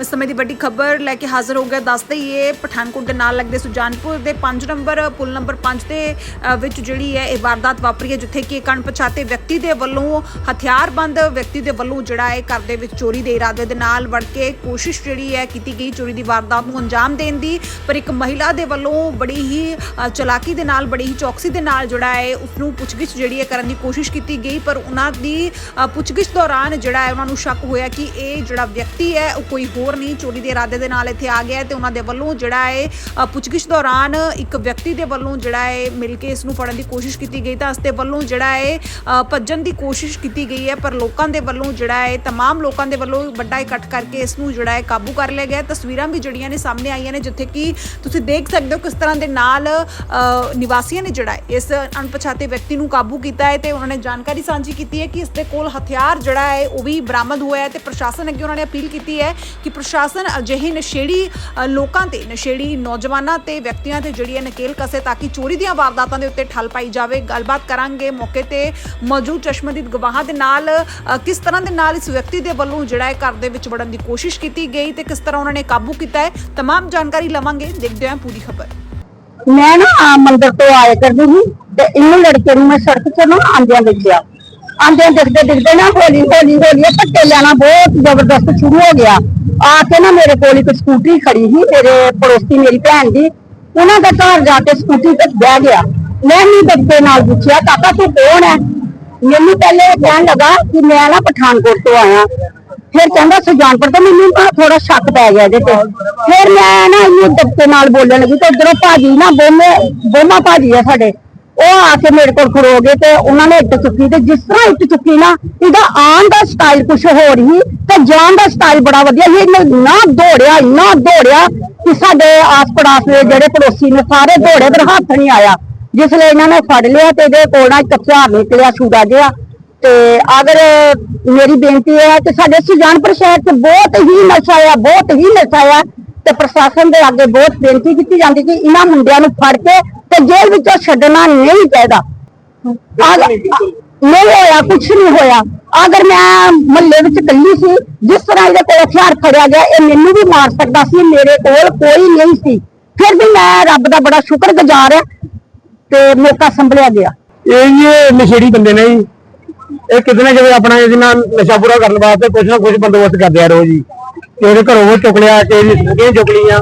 ਇਸ ਸਮੇਂ ਦੀ ਵੱਡੀ ਖਬਰ ਲੈ ਕੇ ਹਾਜ਼ਰ ਹੋ ਗਿਆ ਦੱਸ ਹੀ ਪਠਾਨਕੋਟ ਦੇ ਨਾਲ ਲੱਗਦੇ ਸੁਜਾਨਪੁਰ ਦੇ 5 ਨੰਬਰ, ਪੁਲ ਨੰਬਰ 5 ਦੇ ਵਿੱਚ ਜਿਹੜੀ ਹੈ ਇਹ ਵਾਰਦਾਤ ਵਾਪਰੀ ਹੈ, ਜਿੱਥੇ ਕਿ ਇੱਕ ਅਣਪਛਾਤੇ ਵਿਅਕਤੀ ਦੇ ਵੱਲੋਂ ਹਥਿਆਰਬੰਦ ਵਿਅਕਤੀ ਦੇ ਵੱਲੋਂ ਜਿਹੜਾ ਹੈ ਘਰ ਦੇ ਵਿੱਚ ਚੋਰੀ ਦੇ ਇਰਾਦੇ ਦੇ ਨਾਲ ਵੜ ਕੇ ਕੋਸ਼ਿਸ਼ ਜਿਹੜੀ ਹੈ ਕੀਤੀ ਗਈ ਚੋਰੀ ਦੀ ਵਾਰਦਾਤ ਨੂੰ ਅੰਜਾਮ ਦੇਣ ਦੀ। ਪਰ ਇੱਕ ਮਹਿਲਾ ਦੇ ਵੱਲੋਂ ਬੜੀ ਹੀ ਚਲਾਕੀ ਦੇ ਨਾਲ, ਬੜੀ ਹੀ ਚੌਕਸੀ ਦੇ ਨਾਲ ਜਿਹੜਾ ਹੈ ਉਸ ਨੂੰ ਪੁੱਛਗਿੱਛ ਜਿਹੜੀ ਹੈ ਕਰਨ ਦੀ ਕੋਸ਼ਿਸ਼ ਕੀਤੀ ਗਈ। ਪਰ ਉਹਨਾਂ ਦੀ ਪੁੱਛਗਿੱਛ ਦੌਰਾਨ ਜਿਹੜਾ ਹੈ ਉਹਨਾਂ ਨੂੰ ਸ਼ੱਕ ਹੋਇਆ ਕਿ ਇਹ ਜਿਹੜਾ ਵਿਅਕਤੀ ਹੈ ਉਹ ਕੋਈ ਹੋਰ ਨਹੀਂ ਚੋਰੀ ਦੇ ਇਰਾਦੇ ਦੇ ਨਾਲ ਇੱਥੇ ਆ ਗਿਆ ਹੈ ਤੇ ਉਹਨਾਂ ਦੇ ਵੱਲੋਂ ਜਿਹੜਾ ਹੈ ਅ, ਪੁੱਛਗਿੱਛ ਦੌਰਾਨ ਇੱਕ ਵਿਅਕਤੀ ਦੇ ਵੱਲੋਂ ਜਿਹੜਾ ਹੈ ਮਿਲ ਕੇ ਇਸ ਨੂੰ ਫੜਨ ਦੀ ਕੋਸ਼ਿਸ਼ ਕੀਤੀ ਗਈ ਤਾਂ ਇਸ ਦੇ ਵੱਲੋਂ ਜਿਹੜਾ ਹੈ ਅ, ਭੱਜਣ ਦੀ ਕੋਸ਼ਿਸ਼ ਕੀਤੀ ਗਈ ਹੈ ਪਰ ਲੋਕਾਂ ਦੇ ਵੱਲੋਂ ਜਿਹੜਾ ਹੈ तमाम ਲੋਕਾਂ ਦੇ ਵੱਲੋਂ ਵੱਡਾ ਇਕੱਠ ਕਰਕੇ ਇਸ ਨੂੰ ਜਿਹੜਾ ਹੈ ਕਾਬੂ ਕਰ ਲਿਆ ਗਿਆ ਹੈ। ਤਸਵੀਰਾਂ ਵੀ ਜਿਹੜੀਆਂ ਨੇ ਸਾਹਮਣੇ ਆਈਆਂ ਨੇ ਜਿੱਥੇ ਕਿ ਤੁਸੀਂ ਦੇਖ ਸਕਦੇ ਹੋ ਕਿਸ ਤਰ੍ਹਾਂ ਦੇ ਨਾਲ ਅ, ਨਿਵਾਸੀਆਂ ਨੇ ਜਿਹੜਾ ਹੈ ਇਸ ਅਣਪਛਾਤੇ ਵਿਅਕਤੀ ਨੂੰ ਕਾਬੂ ਕੀਤਾ ਹੈ ਤੇ ਉਹਨਾਂ ਨੇ ਜਾਣਕਾਰੀ ਸਾਂਝੀ ਕੀਤੀ ਹੈ ਕਿ ਇਸ ਦੇ ਕੋਲ ਹਥਿਆਰ ਜਿਹੜਾ ਹੈ ਉਹ ਵੀ ਬਰਾਮਦ ਹੋਇਆ ਹੈ ਤੇ ਪ੍ਰਸ਼ਾਸਨ ਅੱਗੇ ਉਹਨਾਂ ਨੇ ਅਪੀਲ ਕੀਤੀ ਹੈ ਕਿ ਪ੍ਰਸ਼ਾਸਨ ਅਜਿਹੇ ਨਸ਼ੇੜੀ ਅ, ਲੋਕਾਂ ਤੇ ਨਸ਼ੇੜੀ ਨੌਜਵਾਨਾਂ ਤੇ ਵਿਅਕਤੀਆਂ ਤੇ ਜਿਹੜੀ ਹੈ ਨਕੇਲ ਕਸੇ ਤਾਂ ਕਿ ਚੋਰੀ ਦੀਆਂ ਵਾਰਦਾਤਾਂ ਦੇ ਉੱਤੇ ਠੱਲ ਪਾਈ ਜਾਵੇ ਗੱਲਬਾਤ ਕਰਾਂਗੇ ਮੌਕੇ ਤੇ ਮੌਜੂਦ ਚਸ਼ਮਦੀਦ ਗਵਾਹਾਂ ਦੇ ਨਾਲ ਅ, ਕਿਸ ਤਰ੍ਹਾਂ ਦੇ ਨਾਲ ਇਸ ਵਿਅਕਤੀ ਦੇ ਵੱਲੋਂ ਜਿਹੜਾ ਹੈ ਘਰ ਦੇ ਵਿੱਚ ਵੜਨ ਦੀ ਕੋਸ਼ਿਸ਼ ਕੀਤੀ ਗਈ ਤੇ ਕਿਸ ਤਰ੍ਹਾਂ ਉਹਨਾਂ ਨੇ ਕਾਬੂ ਕੀਤਾ ਹੈ तमाम ਜਾਣਕਾਰੀ ਲਵਾਂਗੇ ਦੇਖਦੇ ਹਾਂ ਪੂਰੀ ਖਬਰ ਮੈਂ ਨਾ ਆ ਮੰਦਰ ਤੋਂ ਆਏ ਕਰਦੀ ਸੀ ਤੇ ਇਹਨੂੰ ਲੜਕੇ ਨੂੰ ਮੈਂ ਸੜਕ ਤੇ ਨਾ ਆਂਦਿਆਂ ਦੇਖਿਆ ਆਂਦਿਆਂ ਦੇਖਦੇ ਦੇਖਦੇ ਨਾ ਹੌਲੀ ਹੌਲੀ ਹੌਲੀ, ਇਹ ਧੱਕੇ ਲੈਣਾ ਬਹੁਤ ਜ਼ਬਰਦਸਤ ਸ਼ੁਰੂ ਹੋ ਗਿਆ। ਆ ਕੇ ਨਾ ਮੇਰੇ ਕੋਲ ਇੱਕ ਸਕੂਟਰੀ ਖੜੀ ਸੀ, ਮੇਰੇ ਪੜੋਸੀ, ਮੇਰੀ ਭੈਣ ਦੀ। ਉਹਨਾਂ ਦਾ ਘਰ ਜਾ ਕੇ ਸਕੂਟਰੀ ਤੇ ਬਹਿ ਗਿਆ। ਮੈਂ ਵੀ ਬੱਚੇ ਨਾਲ ਪੁੱਛਿਆ, ਕਾਕਾ, ਤੂੰ ਕੌਣ ਹੈ ਮੈਨੂੰ ਪਹਿਲੇ ਕਹਿਣ ਲੱਗਾ ਕਿ ਮੈਂ ਨਾ ਪਠਾਨਕੋਟ ਤੋਂ ਆਇਆ। ਫਿਰ ਕਹਿੰਦਾ, ਸੁਜਾਨਪੁਰ ਤੋਂ ਮੈਨੂੰ ਨਾ ਥੋੜਾ ਸ਼ੱਕ ਪੈ ਗਿਆ ਇਹਦੇ ਤੇ। ਫਿਰ ਮੈਂ ਨਾ ਇਹਨੂੰ ਦਬਕੇ ਨਾਲ ਬੋਲਣ ਲੱਗੀ ਤੇ ਉਧਰੋਂ ਭਾਜੀ ਨਾ, ਬੋਮੇ, ਬੋਮਾ ਭਾਜੀ ਆ ਸਾਡੇ। ਉਹ ਆ ਕੇ ਮੇਰੇ ਕੋਲ ਖੜੋ ਗਏ ਤੇ ਉਹਨਾਂ ਨੇ ਇੱਟ ਚੁੱਕੀ ਤੇ ਜਿਸ ਤਰ੍ਹਾਂ ਇੱਟ ਚੁੱਕੀ ਨਾ, ਇਹਦਾ ਆਉਣ ਦਾ ਸਟਾਈਲ ਕੁਝ ਹੋਰ ਹੀ ਤੇ ਜਾਣ ਦਾ ਸਟਾਈਲ ਬੜਾ ਵਧੀਆ ਸੀ। ਇਹਨੇ ਨਾ ਦੌੜਿਆ, ਇੰਨਾ ਦੌੜਿਆ ਕਿ ਸਾਡੇ ਆਸ ਪੜਾਸ ਦੇ ਜਿਹੜੇ ਪੜੋਸੀ ਨੇ ਸਾਰੇ ਦੌੜੇ, ਪਰ ਹੱਥ ਨਹੀਂ ਆਇਆ। ਜਿਸ ਲਈ ਇਹਨਾਂ ਨੇ ਫੜ ਲਿਆ ਤੇ ਇਹਦੇ ਕੋਲ ਨਾ ਇੱਕ ਹਥਿਆਰ ਨਿਕਲਿਆ ਛੂੜਾ ਜਿਹਾ। ਤੇ ਅਗਰ ਮੇਰੀ ਬੇਨਤੀ ਇਹ ਹੈ ਕਿ ਸਾਡੇ ਸੁਜਾਨਪੁਰ ਸ਼ਹਿਰ 'ਚ ਬਹੁਤ ਹੀ ਨਸ਼ਾ ਆ, ਬਹੁਤ ਹੀ ਨਸ਼ਾ ਆ ਤੇ ਪ੍ਰਸ਼ਾਸਨ ਦੇ ਅੱਗੇ ਬਹੁਤ ਬੇਨਤੀ ਕੀਤੀ ਜਾਂਦੀ ਕਿ ਇਹਨਾਂ ਮੁੰਡਿਆਂ ਨੂੰ ਫੜ ਕੇ ਤੇ ਜੇਲ੍ਹ ਵਿੱਚੋਂ ਛੱਡਣਾ ਨਹੀਂ ਚਾਹੀਦਾ। ਨਹੀਂ ਹੋਇਆ ਕੁਝ ਨਹੀਂ ਹੋਇਆ। ਅਗਰ ਮੈਂ ਮਹੱਲੇ ਵਿੱਚ ਇਕੱਲੀ ਸੀ, ਜਿਸ ਤਰ੍ਹਾਂ ਇਹਦੇ ਕੋਲ ਹਥਿਆਰ ਫੜਿਆ ਗਿਆ, ਇਹ ਮੈਨੂੰ ਵੀ ਮਾਰ ਸਕਦਾ ਸੀ, ਮੇਰੇ ਕੋਲ ਕੋਈ ਨਹੀਂ ਸੀ। ਫਿਰ ਵੀ ਮੈਂ ਰੱਬ ਦਾ ਬੜਾ ਸ਼ੁਕਰਗੁਜ਼ਾਰ ਹਾਂ ਤੇ ਮੌਕਾ ਸੰਭਲਿਆ ਗਿਆ। ਇਹ ਇਹ ਨਸ਼ੇੜੀ ਬੰਦੇ ਨੇ ਜੀ। ਇਹ ਕਿਤੇ ਨਾ ਕਿਤੇ ਆਪਣਾ ਇਹਦੇ ਨਾਲ ਨਸ਼ਾ ਪੂਰਾ ਕਰਨ ਵਾਸਤੇ ਕੁਝ ਨਾ ਕੁਝ ਬੰਦੋਬਸਤ ਕਰਦੇ ਆ ਰੋਜ਼ ਜੀ ਕਿਸੇ ਦੇ ਘਰੋਂ ਉਹ ਚੁੱਕ ਲਿਆ ਕਿਸੇ ਇਹਦੀ ਸਕੂਟੀਆਂ ਚੁੱਕ ਲਈਆਂ।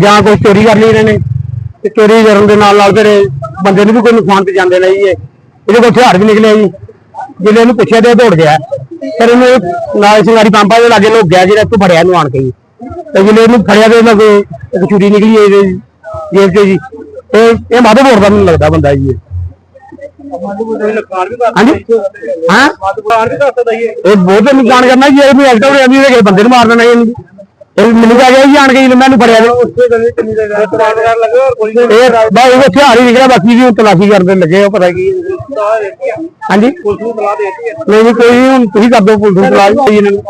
ਜਾਂ ਕੋਈ ਚੋਰੀ ਕਰ ਲਈ ਇਹਨਾਂ। ਨੇ ਤੇ ਚੋਰੀ ਕਰਨ ਦੇ ਨਾਲ ਨਾਲ ਇਹ ਬੰਦੇ ਨੂੰ ਵੀ ਕੋਈ ਨੁਕਸਾਨ ਤੇ ਜਾਂਦੇ ਨਹੀਂ ਇਹ। ਇਹਦੇ ਕੋਲ ਹਥਿਆਰ ਵੀ ਨਿਕਲਿਆ ਜੀ। ਜਿਹਨੇ ਇਹਨੂੰ ਪੁੱਛਿਆ ਤੇ ਦੌੜ ਗਿਆ। ਫਿਰ ਇਹਨੂੰ ਨਾਲ ਸਿੰਗਾਰੀ ਪੰਪਾ ਦੇ ਲਾਗੇ ਲੋਕ ਗਿਆ ਜਿਹੜਾ ਇੱਥੋਂ ਫੜਿਆ ਇਹਨੂੰ ਆਣ ਕੇ ਤੇ ਜਿਹਨੇ ਇਹਨੂੰ ਫੜਿਆ ਤੇ ਇਹਨਾਂ ਇੱਕ ਚੂੜੀ ਨਿਕਲੀ ਇਹਦੇ ਜੇਬ 'ਚ ਜੀ। ਇਹ ਇਹ ਮਾਧੋਪੁਰ ਦਾ ਮੈਨੂੰ ਲੱਗਦਾ ਬੰਦਾ ਜੀ ਇਹ। ਹਾਂਜੀ? ਹਾਂ? ਇਹ। ਬਹੁਤ ਨੁਕਸਾਨ ਕਰਨਾ ਜੀ ਇਹ ਵੀ ਐਕਟਿਵ ਰਹਿੰਦੀ ਹੈ ਬੰਦੇ ਨੂੰ ਮਾਰ ਦੇਣਾ ਜੀ ਇਹਨੂੰ। ਇਹ ਮੈਨੂੰ ਕਹਿ ਗਿਆ ਜੀ ਆਣ ਕੇ ਜੀ ਮੈਨੂੰ ਫੜਿਆ ਇਹ ਬਾ ਉਹ ਹਥਿਆਰ ਹੀ ਨਿਕਲਿਆ ਬਾਕੀ ਜੀ ਉਹ ਤਲਾਸ਼ੀ ਕਰਦੇ ਲੱਗੇ ਉਹ ਪਤਾ ਕੀ ਹਾਂਜੀ। ਨਹੀਂ ਨਹੀਂ ਕੋਈ ਨੀ, ਹੁਣ ਤੁਸੀਂ ਕਰ ਦਿਓ ਪੁਲਿਸ ਨੂੰ ਤਲਾਸ਼ ਇਹਨਾਂ ਨੂੰ।